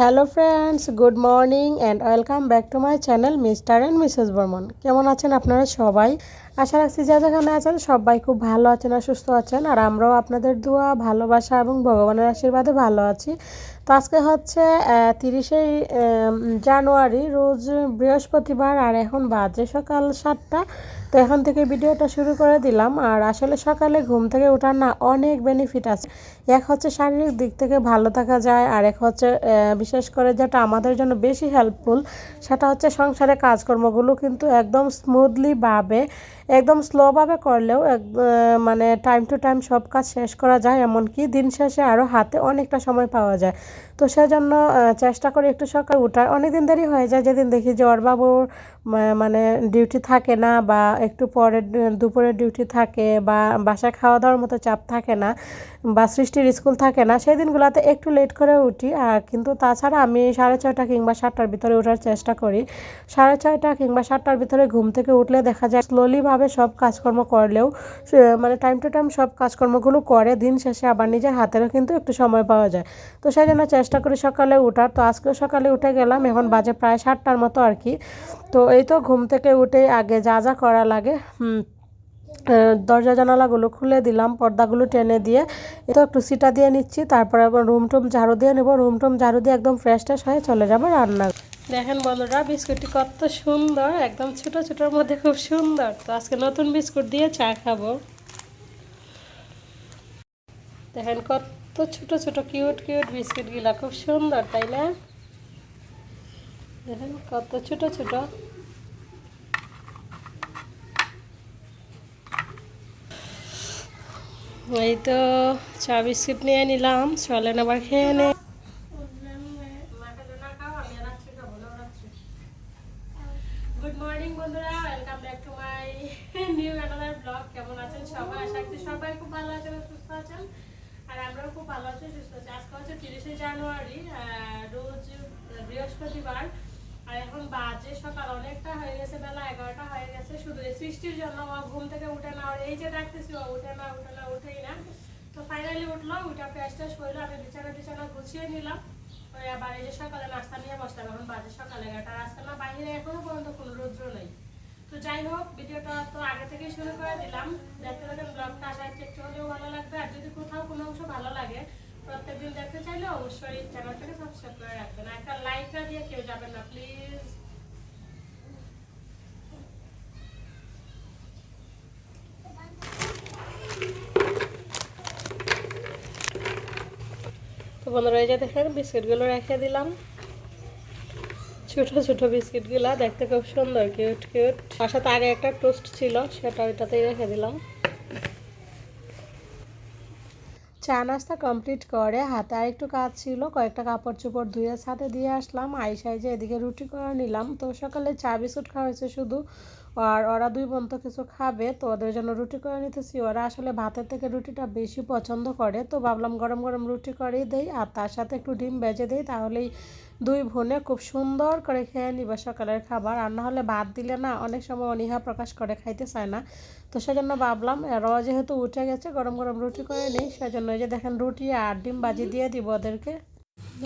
Hello friends good morning and welcome back to my channel Mr and Mrs Barman কেমন আছেন আপনারা সবাই? আশা রাখছি যা যেখানে আছেন সবাই খুব ভালো আছেন আর সুস্থ আছেন। আর আমরাও আপনাদের দোয়া, ভালোবাসা এবং ভগবানের আশীর্বাদে ভালো আছি। তো আজকে হচ্ছে তিরিশে জানুয়ারি, রোজ বৃহস্পতিবার আর এখন বাজে সকাল সাতটা। তো এখন থেকে ভিডিওটা শুরু করে দিলাম। আর আসলে সকালে ঘুম থেকে ওঠার না অনেক বেনিফিট আছে। এক হচ্ছে শারীরিক দিক থেকে ভালো থাকা যায়, আর এক হচ্ছে বিশেষ করে যেটা আমাদের জন্য বেশি হেল্পফুল সেটা হচ্ছে সংসারে কাজকর্মগুলো কিন্তু একদম স্মুথলিভাবে একদম স্লোভাবে করলেও মানে টাইম টু টাইম সব কাজ শেষ করা যায়, এমনকি দিন শেষে আরও হাতে অনেকটা সময় পাওয়া যায়। তো সেজন্য চেষ্টা করি একটু সকাল উঠার। অনেক দিন দেরি হয়ে যায়, যেদিন দেখি যে বাবুর মানে ডিউটি থাকে না বা একটু পরে দুপুরের ডিউটি থাকে বা বাসায় খাওয়া দাওয়ার মতো চাপ থাকে না বা সৃষ্টির স্কুল থাকে না, সেই দিনগুলোতে একটু লেট করে উঠি। আর কিন্তু তাছাড়া আমি সাড়ে ছয়টা কিংবা সাতটার ভিতরে ওঠার চেষ্টা করি। সাড়ে ছয়টা কিংবা সাতটার ভিতরে ঘুম থেকে উঠলে দেখা যায় স্লোলিভাবে সব কাজকর্ম করলেও মানে টাইম টু টাইম সব কাজকর্মগুলো করে, দিন শেষে আবার নিজের হাতেরও কিন্তু একটু সময় পাওয়া যায়। তো সেই জন্য চেষ্টা করি সকালে উঠার। তো আজকেও সকালে উঠে গেলাম, এখন বাজে প্রায় সাতটার মতো আর কি। তো এই তো ঘুম থেকে উঠে আগে যা যা করা লাগে দরজা জানালাগুলো খুলে দিলাম, পর্দাগুলো টেনে দিয়ে। এটা একটু সিটা দিয়ে নিচ্ছি, তারপরে আবার রুম টুম ঝাড়ু দিয়ে নেব। রুম টুম ঝাড়ু দিয়ে একদম ফ্রেশ ট্রেশ হয়ে চলে যাব রান্না দেখেন বন্ধুরা, বিস্কুটটি কত সুন্দর, একদম ছোট ছোটোর মধ্যে খুব সুন্দর। তো আজকে নতুন বিস্কুট দিয়ে চা খাব। দেখেন কত ছোট ছোট কিউট কিউট বিস্কুটগুলা, খুব সুন্দর, তাই না? দেখেন কত ছোট ছোট। এই তো চা বিস্কুট নিয়ে নিলাম, চলেন আবার খেয়ে নে। Good morning back to my new blog কেমন আছেন সবাই? সবাই খুব ভালো সুস্থ আছেন। আর আমরাও খুব ভালো আছি, সুস্থ আছি। আজকে হচ্ছে তিরিশে জানুয়ারি রোজ বৃহস্পতিবার। আর এখন বাজে সকাল, অনেকটা হয়ে গেছে, বেলা এগারোটা হয়ে গেছে। শুধু এই সৃষ্টির জন্য ও ঘুম থেকে উঠে না, আর এই যে ডাকতেছি, ও উঠে না উঠে না, উঠেই না। তো ফাইনালি উঠল, উঠা ফ্রেশ ট্রেশ হইল, আমি বিছানা টিছানা গুছিয়ে নিলাম। ওই আবার এই যে সকালে নাস্তা নিয়ে বসলাম, এখন বাজে সকালে এগারোটা রাস্তা না বাইরে এখনও পর্যন্ত কোনো রৌদ্র নেই। তো যাই হোক, ভিডিওটা তো আগে থেকেই শুরু করে দিলাম। দেখতে থাকেন ব্লগটা, আশা একটু হলেও ভালো লাগবে। আর যদি কোথাও কোনো অংশ ভালো লাগে তো বন্ধুরা, এই যে দেখেন, বিস্কিটগুলো রেখে দিলাম। ছোট ছোট বিস্কিটগুলো দেখতে খুব সুন্দর কিউট কিউট তার সাথে আগে একটা টোস্ট ছিল, সেটা ওইটাতেই রেখে দিলাম। চা নাস্তা কমপ্লিট করে, হাতে আর একটু কাজ ছিল, কয়েকটা কাপড় চোপড় ধুয়ে সাথে দিয়ে আসলাম। আই সাইজে এদিকে রুটি করে নিলাম। তো সকালে চা বিস্কুট খাওয়া হয়েছে শুধু, আর ওরা দুই বোন তো কিছু খাবে, তো ওদের জন্য রুটি করে নিতেছি। ওরা আসলে ভাতের থেকে রুটিটা বেশি পছন্দ করে, তো ভাবলাম গরম গরম রুটি করেই দেই, আর তার সাথে একটু ডিম বেজে দেই, তাহলেই দুই বোনে খুব সুন্দর করে খেয়ে নিবে সকালের খাবার। আর না হলে ভাত দিলে না, অনেক সময় অনীহা প্রকাশ করে, খাইতে চায় না। তো সেজন্য ভাবলাম এরাও যেহেতু উঠে গেছে, গরম গরম রুটি করে নেই, সেজন্য এই যে দেখেন রুটি আর ডিম বাজি দিয়ে দিব ওদেরকে।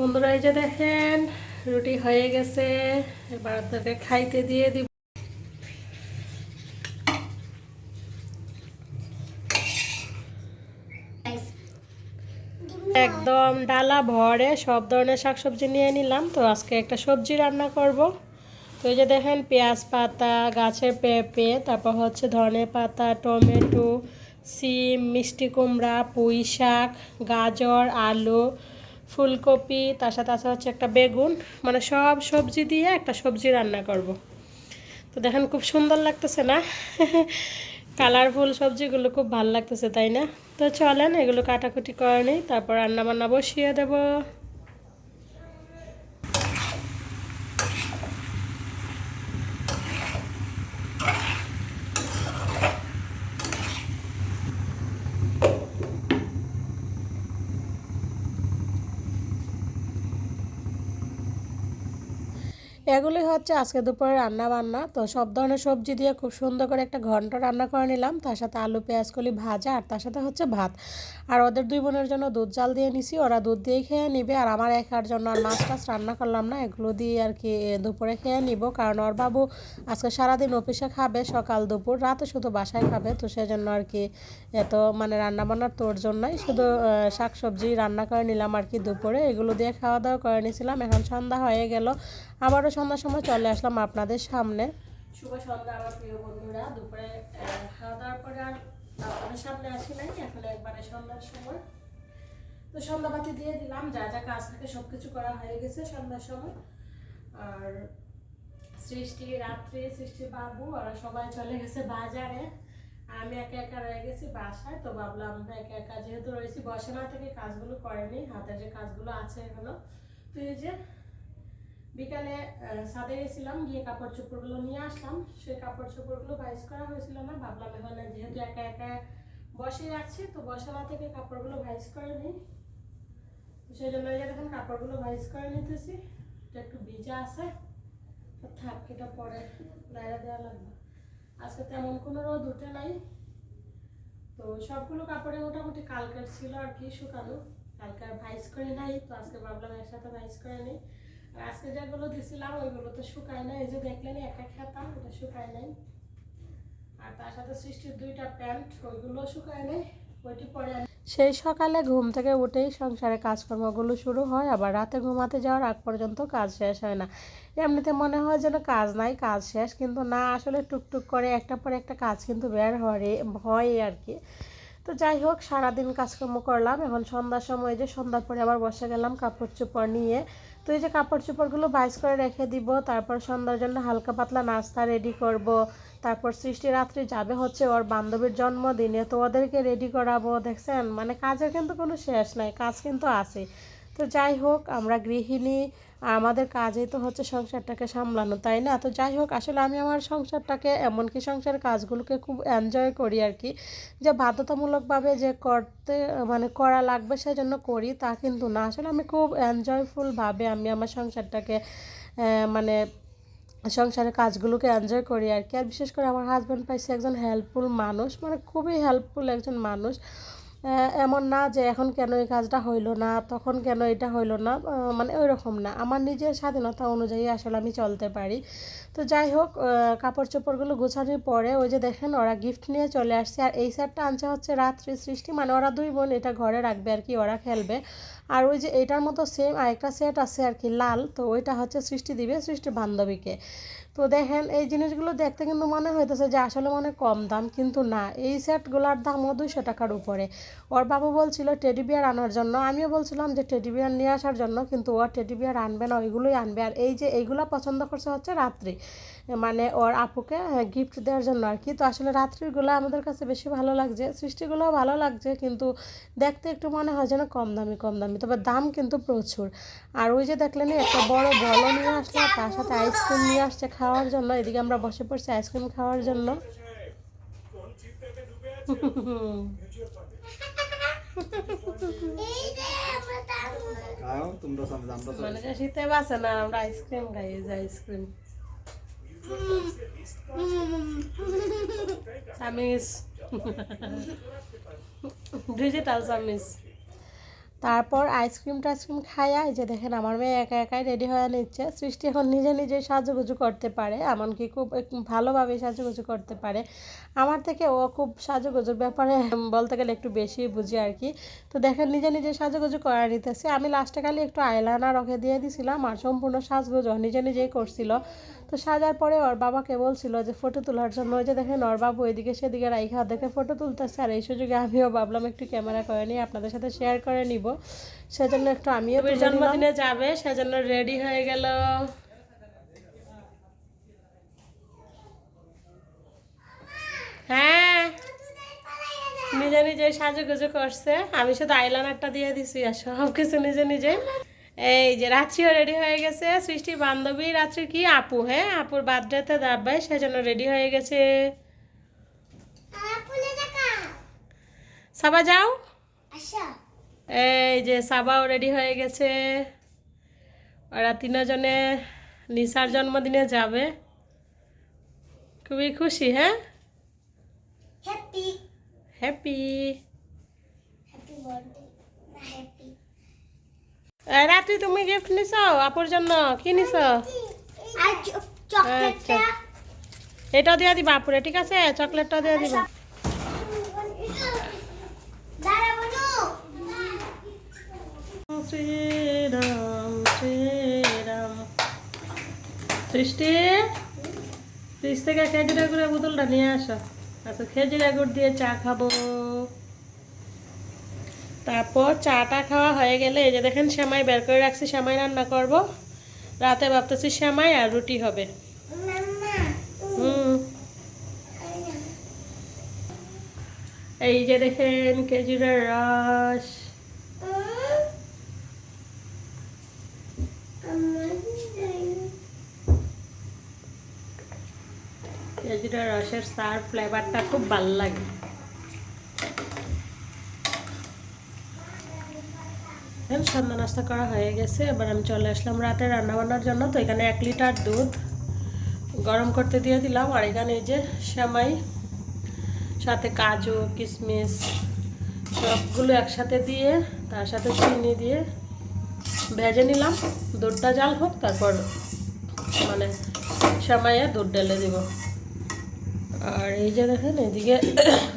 বন্ধুরা এই যে দেখেন, রুটি হয়ে গেছে, এবার ওদেরকে খাইতে দিয়ে দিব। একদম ডালা ভরে সব ধরনের শাকসবজি নিয়ে নিলাম, তো আজকে একটা সবজি রান্না করব। তো এই যে দেখেন পেঁয়াজ পাতা, গাছের পেঁপে তারপর হচ্ছে ধনে পাতা, টমেটো, সিম, মিষ্টি কুমড়া, পুঁই শাক, গাজর, আলু, ফুলকপি, তার সাথে আছে হচ্ছে একটা বেগুন। মানে সব সবজি দিয়ে একটা সবজি রান্না করব। তো দেখেন খুব সুন্দর লাগতেছে না? কালারফুল সবজিগুলো খুব ভালো লাগতেছে, তাই না? তো চলেন, এগুলো কাটাকুটি করে নিই, তারপর রান্না বান্না বসিয়ে দেবো। এগুলি হচ্ছে আজকে দুপুরে রান্না বান্না। তো সব ধরনের সবজি দিয়ে খুব সুন্দর করে একটা ঘন্ট রান্না করে নিলাম। তার সাথে আলু, পেঁয়াজ, কলি ভাজা আর তার সাথে হচ্ছে ভাত। আর ওদের দুই বোনের জন্য দুধ জাল দিয়ে নিছি। ওরা দুধ দিয়েই খেয়ে নিবে। আর আমার একার জন্য আর মাছ টাছ রান্না করলাম না। এগুলো দিয়ে আর কি দুপুরে খেয়ে নিব। কারণ ওর বাবু আজকে সারাদিন অফিসে খাবে, সকাল, দুপুর, রাতে শুধু বাসায় খাবে। তো সেজন্য আর কি এত মানে রান্না বান্নার তোর জন্যই শুধু শাক সবজি রান্না করে নিলাম আর কি দুপুরে। এগুলো দিয়ে খাওয়া দাওয়া করে নিয়েছিলাম এখন সন্ধ্যা হয়ে গেল। আবারও সন্ধ্যার সময় চলে আসলাম আপনাদের সামনে। শুভ সন্ধ্যা আমার প্রিয় বন্ধুরা। দুপুরে খাওয়া দাওয়ার পরে আর আপনাদের সামনে আসি নাই, এখন একবারে সন্ধ্যার সময়। তো সন্ধ্যাবাতি দিয়ে দিলাম, যা যা কাজ থাকে সব কিছু করা হয়ে গেছে সন্ধ্যার সময়। আর সৃষ্টি, রাত্রি, সৃষ্টি বাবু, ওরা সবাই চলে গেছে বাজারে। আমি একা একা রয়ে গেছি বাসায়, তো ভাবলাম একা একা যেহেতু রয়েছি, বসে না থেকে কাজগুলো করেনি, হাতের যে কাজগুলো আছে এগুলো তো এই যে বিকালে ছাদে গেছিলাম, গিয়ে কাপড় চোপড়গুলো নিয়ে আসলাম। সেই কাপড় চোপড়গুলো বাইস করা হয়েছিল না ভাবলাম এখানে যেহেতু একা একা বসে আছি, তো বসে না থেকে কাপড়গুলো ভাইস করে নিই। সেই জন্য দেখুন, কাপড়গুলো ভাইস করে নিতেছি। এটা একটু ভিজা আছে। তো থাক, এটা পরে লাইরা দেওয়া লাগবে। আজকে তেমন কোনো রোদ উঠে নাই। তো সবগুলো কাপড়ে মোটামুটি কালকের ছিল আর কি শুকানো। কালকে আর ভাইস করে নাই, তো আজকে ভাবলাম একসাথে ভাইস করে নিই। আজকে যেগুলো দিছিলাম, ওইগুলো তো শুকায় এই যে দেখলেন খেতাম শুকায় নাই। আর তার সাথে সৃষ্টির দুইটা প্যান্ট, ওইগুলো শুকায় নাই, ওইটি পরে সেই সকালে ঘুম থেকে উঠেই সংসারে কাজকর্মগুলো শুরু হয়, আবার রাতে ঘুমাতে যাওয়ার আগ পর্যন্ত কাজ শেষ হয় না। এমনিতে মনে হয় যেন কাজ নাই, কাজ শেষ, কিন্তু না, আসলে টুকটুক করে একটা পর একটা কাজ কিন্তু বের হয় হয় আর কি। তো যাই হোক, সারাদিন কাজকর্ম করলাম। এখন সন্ধ্যার সময় যে সন্ধ্যার পরে আবার বসে গেলাম কাপড় চোপড় নিয়ে। তো এই যে কাপড় চোপড়গুলো বাইস করে রেখে দিব, তারপর সন্ধ্যার জন্য হালকা পাতলা নাস্তা রেডি করব, তারপর সৃষ্টি রাত্রি যাবে হচ্ছে ওর বান্ধবীর জন্মদিনে, তো ওদেরকে রেডি করাবো, দেখছেন? মানে কাজের কিন্তু কোনো শেষ নাই, কাজ কিন্তু আছে। তো যাই হোক, আমরা গৃহিণী, আমাদের কাজই তো হচ্ছে সংসারটাকে সামলানো, তাই না? তো যাই হোক, আসলে আমি আমার সংসারটাকে, এমনকি সংসারের কাজগুলোকে খুব এনজয় করি আর কি। যে বাধ্যতামূলকভাবে যে করতে মানে করা লাগবে সেজন্য করি, তা কিন্তু না। আসলে আমি খুব এনজয়ফুলভাবে আমি আমার সংসারটাকে মানে সংসারের কাজগুলোকে এনজয় করি আর কি। আর বিশেষ করে আমার হাজব্যান্ড পাইছে একজন হেল্পফুল মানুষ মানে খুবই হেল্পফুল একজন মানুষ। এমন না যে এখন কেন এই কাজটা হইল না, তখন কেন এটা হইল না মানে ওই রকম না। আমার নিজের স্বাধীনতা অনুযায়ী আসলে আমি চলতে পারি। তো যাই হোক কাপড় চোপড়গুলো গোছানোর পরে ওই যে দেখেন ওরা গিফট নিয়ে চলে আসছে। আর এই সেটটা আনছে হচ্ছে রাত্রি সৃষ্টি মানে ওরা দুই বোন এটা ঘরে রাখবে আর কি, ওরা খেলবে। আর ওই যে এটার মতো সেম আরেকটা সেট আছে আর কি, লাল। তো ওইটা হচ্ছে সৃষ্টি দিবে সৃষ্টির বান্ধবীকে। তো দেখেন, এই জিনিসগুলো দেখতে কিন্তু মনে হইতেছে যে আসলে মনে কম দাম, কিন্তু না। এই সেটগুলোর দামও দুইশো টাকার উপরে। ওর বাবু বলছিল টেডি বিয়ার আনার জন্য। আমিও বলছিলাম যে টেডি বিয়ার নিয়ে আসার জন্য, কিন্তু ওর টেডি বিয়ার আনবে না, ওইগুলোই আনবে। আর এই যে এইগুলো পছন্দ করছে হচ্ছে রাত্রি। মানে ওর আপুকে গিফট দেওয়ার জন্য আর কি। তো আসলে রাত্রিগুলো আমাদের কাছে বেশি ভালো লাগছে। সৃষ্টিগুলোও ভালো লাগছে, কিন্তু দেখতে একটু মনে হয় যেন কম দামি কম দামি। তবে দাম কিন্তু প্রচুর। আর ওই যে দেখলেন একটা বড় বলও নিয়ে আসলো তার সাথে আইসক্রিম নিয়ে আসছে খাওয়ার জন্য, এদিকে আমরা বসে পড়ছি আইসক্রিম খাওয়ার জন্য। শীতে না, আমরা আইসক্রিম আইসক্রিম। ডিজিটাল চামিচ। তারপর আইসক্রিম টাইসক্রিম খাইয়া এই যে দেখেন আমার মেয়ে একা একাই রেডি হয়ে নিচ্ছে। সৃষ্টি এখন নিজে নিজে সাজুগুজু করতে পারে, এমনকি খুব ভালোভাবে সাজুগুজু করতে পারে। আমার থেকে ও খুব সাজুগুজুর ব্যাপারে বলতে গেলে একটু বেশি বুঝি আর কি। তো দেখেন নিজে নিজে সাজুগুজু করে নিতেছে। আমি লাস্টে খালি একটু আইলাইনার ওকে দিয়ে দিছিলাম আর সম্পূর্ণ সাজগুজু নিজে নিজেই করছিল। তো সাজার পরে ওর বাবাকে বলছিল যে ফটো তোলার জন্য, ওই যে দেখেন ওর বাবু এদিকে সেদিকে রাইখা দেখে ফটো তুলতেছে। আর এই সুযোগে আমিও ভাবলাম একটু ক্যামেরা করে নিই, আপনাদের সাথে শেয়ার করে নিব। সেজন্য একটু আমিও জন্মদিনে যাবে সেজন্য রেডি হয়ে গেল। হ্যাঁ নিজে নিজে সাজুগুজু করছে। আমি শুধু আইলাইনারটা দিয়ে দিছি আর সব কিছু নিজে নিজে। এই যে রাত্রিও রেডি হয়ে গেছে। সৃষ্টির বান্ধবী রাত্রি কি? আপু হ্যাঁ আপুর বার্থডেতে যাবে সেজন্য রেডি হয়ে গেছে। সাবা যাও। এই যে সাবাও রেডি হয়ে গেছে। ওরা তিনজনে নিশার জন্মদিনে যাবে। খুবই খুশি হ্যাঁ? হ্যাপি হ্যাপি রাত্রি তুমি গিফট নিছ? আপুর জন্য কি নিছ? আর এটা দিয়ে দিবা আপুরে ঠিক আছে? চকলেটটা দিয়ে দিবা। শ্রীরাম শ্রীরাম সৃষ্টি ফ্রিজ থেকে খেজুর গুড়ের বোতলটা নিয়ে আসো আচ্ছা খেজুর গুড় দিয়ে চা খাব তারপর চাটা খাওয়া হয়ে গেলে এই যে দেখেন সেমাই বের করে রাখছি সেমাই রান্না করব রাতে ভাবতেছি সেমাই আর রুটি হবে এই যে দেখেন খেজুরের রস খেজুরের রসের সার ফ্লেভারটা খুব ভালো লাগে। সন্ধ্যা নাস্তা করা হয়ে গেছে, এবার আমি চলে আসলাম রাতে রান্না বান্নার জন্য। তো এখানে এক লিটার দুধ গরম করতে দিয়ে দিলাম, আর এখানে এই যে সেমাই, সাথে কাজু কিশমিশ সবগুলো একসাথে দিয়ে, তার সাথে চিনি দিয়ে ভেজে নিলাম, দুধটা জাল হোক, তারপর মানে সামাইয়া দুধ ঢেলে দিব। আর এই যে দেখেন, এদিকে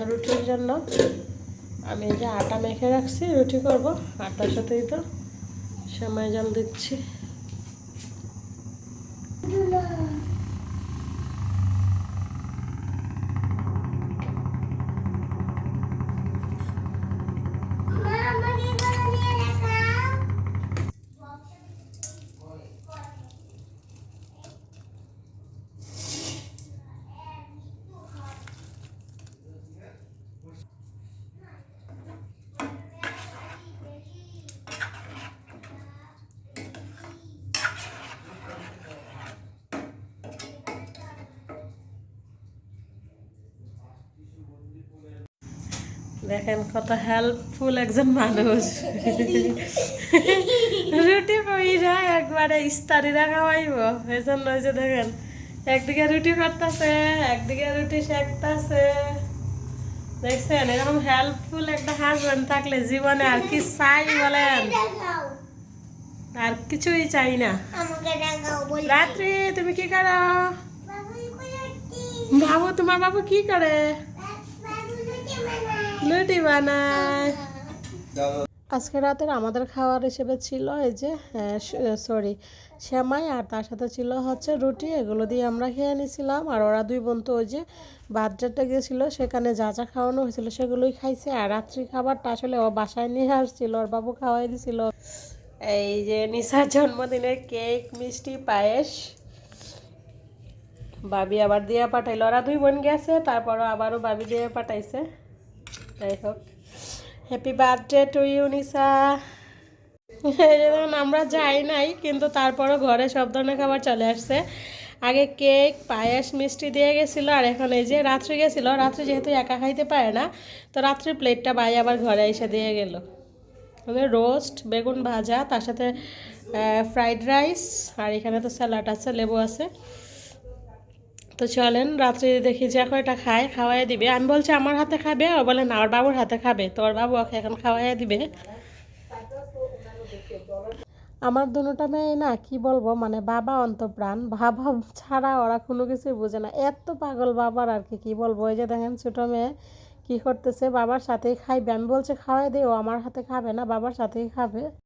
রুটির জন্য আমি এই যে আটা মেখে রাখছি, রুটি করব আটার সাথেই তো সেমাই জাল দিচ্ছি। দেখেন কত হেল্পফুল একজন মানুষ। রুটি কইরা একবারে ইস্তারিরা খাওয়াইব। এই জন্য ওই যে দেখেন একদিকে রুটি করতেছে একদিকে রুটি সেকতেছে দেখছেন এরকম হেল্পফুল একটা হাজবেন্ড থাকলে জীবনে আর কি চাই বলেন? আর কিছুই চাই না। রাত্রি তুমি কি করো? বাবু তোমার বাবু কি করে? রুটি বানায় আজকে রাতের আমাদের খাওয়ার হিসেবে ছিল এই যে সরি শ্যামাই আর তার সাথে ছিল হচ্ছে রুটি, এগুলো দিয়ে আমরা খেয়ে নিয়েছিলাম। আর ওরা দুই বোন তো ওই যে বার্থডেটা গিয়েছিল, সেখানে যা যা খাওয়ানো হয়েছিল সেগুলোই খাইছে। আর রাত্রি খাবারটা আসলে ও বাসায় নিয়ে আসছিল, ওর বাবু খাওয়াই দিছিল। এই যে নিশার জন্মদিনের কেক, মিষ্টি, পায়েস। বাবি আবার দিয়ে পাঠাইলো। ওরা দুই বোন গেছে, তারপরও আবারও বাবি দিয়ে পাঠাইছে। যাই হোক। হ্যাপি বার্থডে টু ইউ নিসা আমরা যাই নাই, কিন্তু তারপরও ঘরে সব ধরনের খাবার চলে আসছে। আগে কেক, পায়েস, মিষ্টি দিয়ে গেছিল, আর এখন এই যে রাত্রি গেছিল, রাত্রি যেহেতু একা খাইতে পারে না, তো রাত্রির প্লেটটা বাই আবার ঘরে এসে দিয়ে গেল। রোস্ট বেগুন ভাজা, তার সাথে ফ্রাইড রাইস আর এখানে তো স্যালাড আছে, লেবু আছে। তো চলেন, রাত্রে দেখি যে কয়টা খায় খাওয়াই দিবে। আমি বলছি, আমার হাতে খাবে? ও বলে, না, ওর বাবুর হাতে খাবে। তো ওর বাবু ওকে এখন খাওয়াই দিবে। আমার দুটা মেয়ে না, কি বলব মানে বাবা অন্তপ্রাণ। বাবা ছাড়া ওরা কোনো কিছুই বোঝে না। এত পাগল বাবার আর কি বলব? এই যে দেখেন ছোটো মেয়ে কী করতেছে? বাবার সাথেই খাইবে। আমি বলছি খাওয়াই দিও আমার হাতে খাবে না, বাবার সাথেই খাবে।